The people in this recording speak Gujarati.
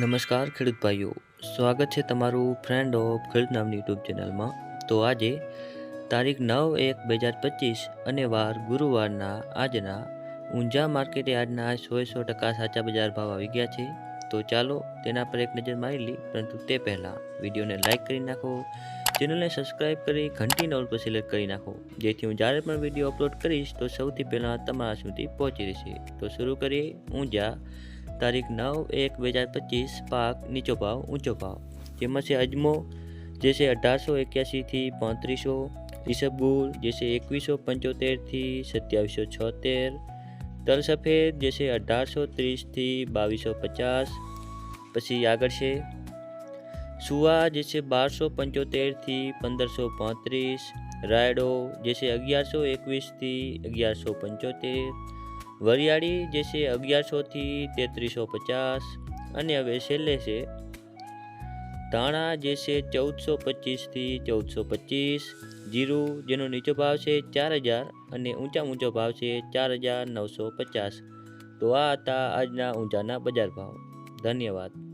નમસ્કાર ખેડૂત ભાઈઓ, સ્વાગત છે તમારું ફ્રેન્ડ ઓફ ખેડૂત નામની યુટ્યુબ ચેનલમાં. તો આજે તારીખ નવ એક બે હજાર પચીસ અને વાર ગુરુવારના આજના ઊંઝા માર્કેટે આજના સો સો ટકા સાચા બજાર ભાવ આવી ગયા છે. તો ચાલો તેના પર એક નજર મારી લઈ પરંતુ તે પહેલાં વિડીયોને લાઇક કરી નાખો, ચેનલને સબસ્ક્રાઇબ કરી, ઘંટી નોલ પર સિલેક્ટ કરી નાખો. જેથી હું જ્યારે પણ વીડિયો અપલોડ કરીશ, તો સૌથી પહેલાં તમારા સુધી પહોંચી રહેશે. તો શરૂ કરીએ ઊંઝા તારીખ નવ એક બે હજાર પચીસ પાક નીચો ભાવ, ઊંચો ભાવ. જેમાં છે અજમો, જે છે અઢારસો એક્યાસીથી પાંત્રીસો. ઈસબગુલ જે છે એકવીસો પંચોતેરથી સત્યાવીસો છોતેર. તલ સફેદ જે છે અઢારસો ત્રીસથી બાવીસો પચાસ. પછી આગળ છે સુવા, જે છે બારસો પંચોતેરથી પંદરસો પાંત્રીસ. રાયડો, જે છે અગિયારસો એકવીસથી અગિયારસો પંચોતેર. વરિયાળી જે છે અગિયારસોથી તેત્રીસો પચાસ અને હવે છેલ્લે છે ધાણા જે છે ચૌદસો પચીસથી ચૌદસો પચીસ, જીરું જેનો નીચો ભાવ છે ચાર હજાર અને ઊંચા ઊંચો ભાવ છે ચાર હજાર નવસો પચાસ. તો આ હતા આજના ઊંચાના બજાર ભાવ. ધન્યવાદ.